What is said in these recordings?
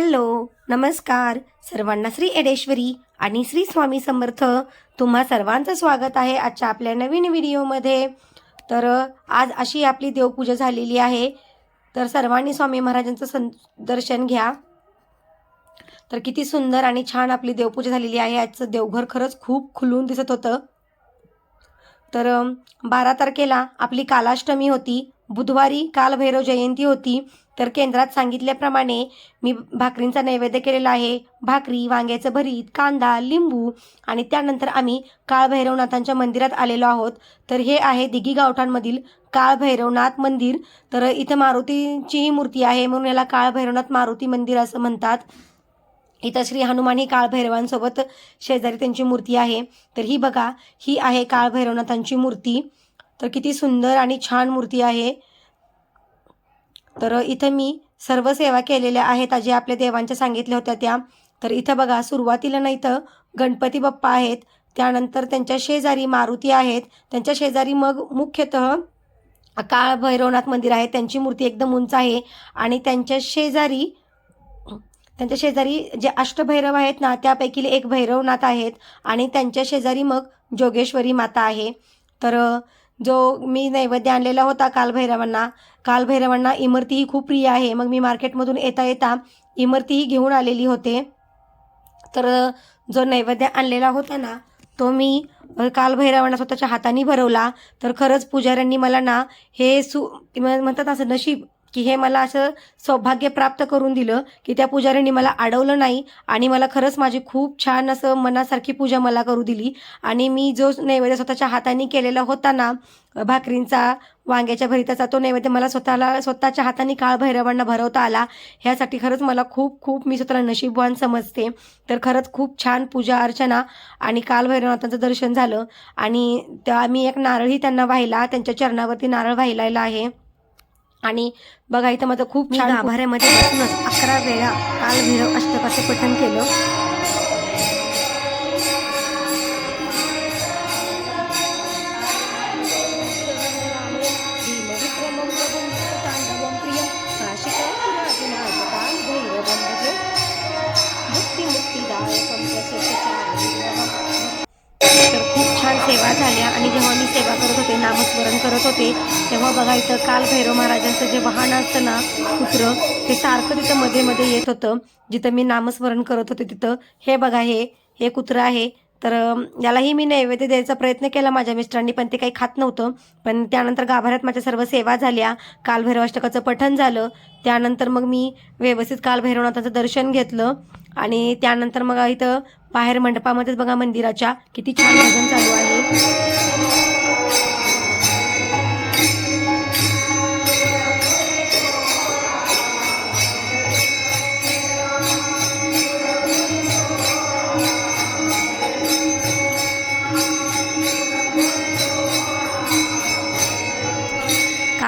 Hello नमस्कार. सर्वांना श्री एडेश्वरी आणि श्री स्वामी समर्थ. तुम्हा सर्वांचं स्वागत आहे आजच्या आपल्या नवीन व्हिडिओमध्ये. तर आज अशी आपली देवपूजा झालेली आहे. तर सर्वांनी स्वामी महाराजांचं सं दर्शन घ्या. तर किती सुंदर आणि छान आपली देवपूजा झालेली आहे. आजचं देवघर खरंच खूप खुलून दिसत होतं. तर बारा तारखेला आपली कालाष्टमी होती. बुधवारी कालभैरव जयंती होती. तर केंद्रात सांगितल्याप्रमाणे मी भाकरींचा नैवेद्य केलेला आहे. भाकरी वांग्याचं भरीत कांदा लिंबू आणि त्यानंतर आम्ही काळभैरवनाथांच्या मंदिरात आलेलो आहोत. तर हे आहे दिघी गावठांमधील काळभैरवनाथ मंदिर. तर इथं मारुतीचीही मूर्ती आहे म्हणून याला काळभैरवनाथ मारुती मंदिर असं म्हणतात. इथं श्री हनुमान ही काळभैरवांसोबत शेजारी त्यांची मूर्ती आहे. तर ही बघा ही आहे काळभैरवनाथांची मूर्ती. तर किती सुंदर आणि छान मूर्ती आहे. तर इथं मी सर्व सेवा केलेल्या आहेत जे आपल्या देवांच्या सांगितल्या होत्या त्या. तर इथं बघा सुरुवातीला ना इथं गणपती बाप्पा आहेत. त्यानंतर त्यांच्या शेजारी मारुती आहेत. त्यांच्या शेजारी मग मुख्यतः काळभैरवनाथ मंदिर आहे. त्यांची मूर्ती एकदम उंच आहे. आणि त्यांच्या शेजारी त्यांच्या शेजारी जे अष्टभैरव आहेत ना त्यापैकी एक भैरवनाथ आहेत आणि त्यांच्या शेजारी मग जोगेश्वरी माता आहे. तर जो मी नैवेद्य आणलेला होता कालभैरवांना कालभैरवांना इमरती ही खूप प्रिय आहे. मग मी मार्केटमधून येता येता इमरतीही घेऊन आलेली होते. तर जो नैवेद्य आणलेला होता ना तो मी कालभैरवांना स्वतःच्या हाताने भरवला. तर खरंच पुजाऱ्यांनी मला ना हे सु म्हणतात असं नशीब की हे मला असं सौभाग्य प्राप्त करून दिलं की त्या पुजाऱ्यांनी मला अडवलं नाही आणि मला खरंच माझी खूप छान असं मनासारखी पूजा मला करू दिली. आणि मी जो नैवेद्य स्वतःच्या हाताने केलेला होता ना भाकरींचा वांग्याच्या भरिताचा तो नैवेद्य मला स्वतःला स्वतःच्या हाताने काळभैरवांना भरवता आला. ह्यासाठी खरंच मला खूप खूप मी स्वतःला नशीबवान समजते. तर खरंच खूप छान पूजा अर्चना आणि कालभैरवनाथांचं दर्शन झालं. आणि त्या मी एक नारळही त्यांना वाहिला त्यांच्या चरणावरती नारळ वाहिलायला आहे. आणि बघा इथं माझं खूप छान गाभाऱ्यामध्ये बसूनच अकरा वेळा काल भैरव अष्टकाचं पठण केलं. तर खूप छान सेवा झाल्या आणि जेव्हा मी सेवा नामस्मरण करत होते. तेव्हा बघा इथं काल भैरव महाराजांचं जे वाहन असतं ना कुत्रं ते सारखं तिथं मध्ये मध्ये येत होतं. जिथं मी नामस्मरण करत होते तिथं. हे बघा हे हे कुत्रं आहे. तर यालाही मी नैवेद्य द्यायचा प्रयत्न केला माझ्या मिस्टरांनी पण ते काही खात नव्हतं. पण त्यानंतर गाभाऱ्यात माझ्या सर्व सेवा झाल्या. कालभैरवाष्टकाचं पठण झालं. त्यानंतर मग मी व्यवस्थित कालभैरवनाथाचं दर्शन घेतलं. आणि त्यानंतर मग इथं बाहेर मंडपामध्येच बघा मंदिराच्या किती छान भजन चालू आहे.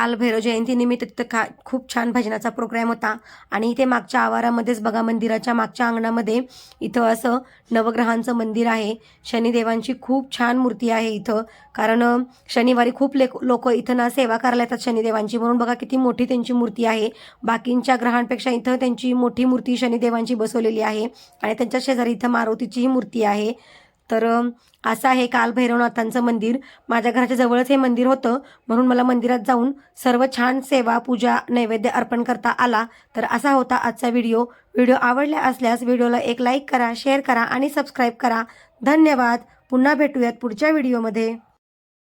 काल भैरव जयंतीनिमित्त तिथं का खूप छान भजनाचा प्रोग्राम होता. आणि इथे मागच्या आवारामध्येच बघा मंदिराच्या मागच्या अंगणामध्ये इथं असं नवग्रहांचं मंदिर आहे. शनिदेवांची खूप छान मूर्ती आहे इथं. कारण शनिवारी खूप लेक लोक इथं ना सेवा करायला येतात शनिदेवांची. म्हणून बघा किती मोठी त्यांची मूर्ती आहे. बाकींच्या ग्रहांपेक्षा इथं त्यांची मोठी मूर्ती शनिदेवांची बसवलेली आहे. आणि त्यांच्या शेजारी इथं मारुतीचीही मूर्ती आहे. तर असं आहे कालभैरवनाथांचं मंदिर. माझ्या घराच्या जवळच हे मंदिर होतं. म्हणून मला मंदिरात जाऊन सर्व छान सेवा पूजा नैवेद्य अर्पण करता आला. तर असा होता आजचा व्हिडिओ. व्हिडिओ आवडला असल्यास व्हिडिओला एक लाईक करा शेअर करा आणि सबस्क्राईब करा. धन्यवाद. पुन्हा भेटूयात पुढच्या व्हिडिओमध्ये.